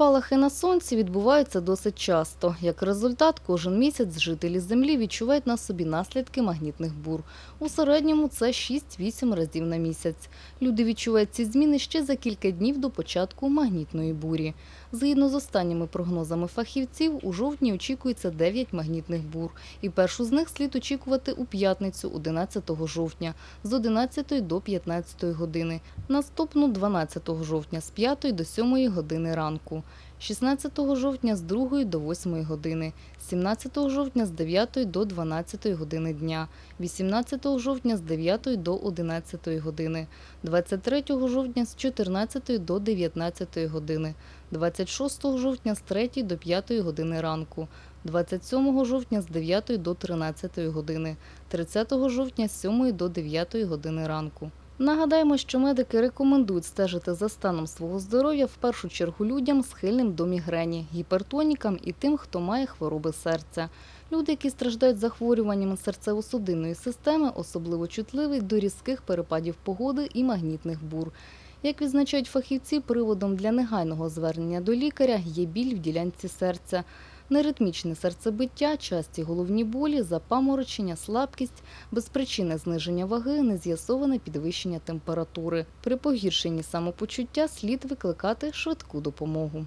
Спалахи на сонці відбуваються досить часто. Як результат, кожен місяць жителі землі відчувають на собі наслідки магнітних бур. У середньому це 6-8 разів на місяць. Люди відчувають ці зміни ще за кілька днів до початку магнітної бурі. Згідно з останніми прогнозами фахівців, у жовтні очікується 9 магнітних бур. І першу з них слід очікувати у п'ятницю, 11 жовтня, з 11 до 15 години. Наступну 12 жовтня з 5 до 7 години ранку. 16 жовтня з 2 до 8 години, 17 жовтня з 9 до 12 години дня, 18 жовтня з 9 до 11 години, 23 жовтня з 14 до 19 години, 26 жовтня з 3 до 5 години ранку, 27 жовтня з 9 до 13 години, 30 жовтня з 7 до 9 години ранку. Нагадаємо, що медики рекомендують стежити за станом свого здоров'я в першу чергу людям, схильним до мігрені, гіпертонікам і тим, хто має хвороби серця. Люди, які страждають захворюваннями серцево-судинної системи, особливо чутливі до різких перепадів погоди і магнітних бур. Як відзначають фахівці, приводом для негайного звернення до лікаря є біль в ділянці серця. Неритмічне серцебиття, часті головні болі, запаморочення, слабкість, безпричинне зниження ваги, нез'ясоване підвищення температури. При погіршенні самопочуття слід викликати швидку допомогу.